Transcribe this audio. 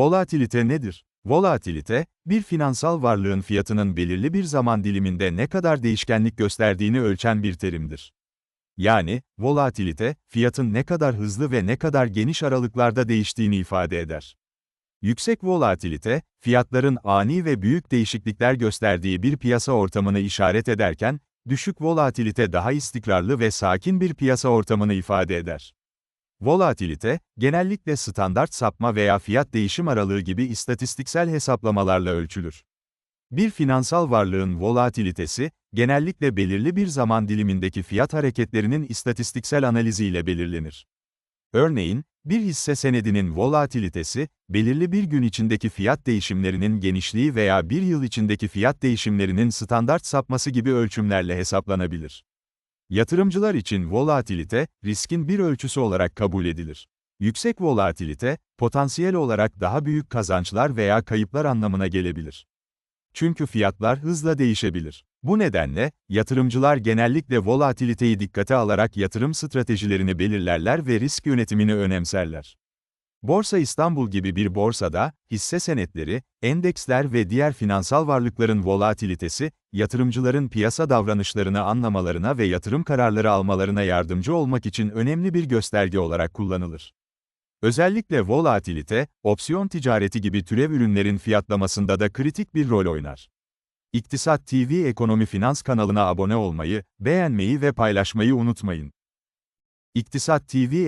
Volatilite nedir? Volatilite, bir finansal varlığın fiyatının belirli bir zaman diliminde ne kadar değişkenlik gösterdiğini ölçen bir terimdir. Yani, volatilite, fiyatın ne kadar hızlı ve ne kadar geniş aralıklarda değiştiğini ifade eder. Yüksek volatilite, fiyatların ani ve büyük değişiklikler gösterdiği bir piyasa ortamını işaret ederken, düşük volatilite daha istikrarlı ve sakin bir piyasa ortamını ifade eder. Volatilite, genellikle standart sapma veya fiyat değişim aralığı gibi istatistiksel hesaplamalarla ölçülür. Bir finansal varlığın volatilitesi, genellikle belirli bir zaman dilimindeki fiyat hareketlerinin istatistiksel analiziyle belirlenir. Örneğin, bir hisse senedinin volatilitesi, belirli bir gün içindeki fiyat değişimlerinin genişliği veya bir yıl içindeki fiyat değişimlerinin standart sapması gibi ölçümlerle hesaplanabilir. Yatırımcılar için volatilite, riskin bir ölçüsü olarak kabul edilir. Yüksek volatilite, potansiyel olarak daha büyük kazançlar veya kayıplar anlamına gelebilir. Çünkü fiyatlar hızla değişebilir. Bu nedenle, yatırımcılar genellikle volatiliteyi dikkate alarak yatırım stratejilerini belirlerler ve risk yönetimini önemserler. Borsa İstanbul gibi bir borsada, hisse senetleri, endeksler ve diğer finansal varlıkların volatilitesi, yatırımcıların piyasa davranışlarını anlamalarına ve yatırım kararları almalarına yardımcı olmak için önemli bir gösterge olarak kullanılır. Özellikle volatilite, opsiyon ticareti gibi türev ürünlerin fiyatlamasında da kritik bir rol oynar. İktisat TV Ekonomi Finans kanalına abone olmayı, beğenmeyi ve paylaşmayı unutmayın. İktisat TV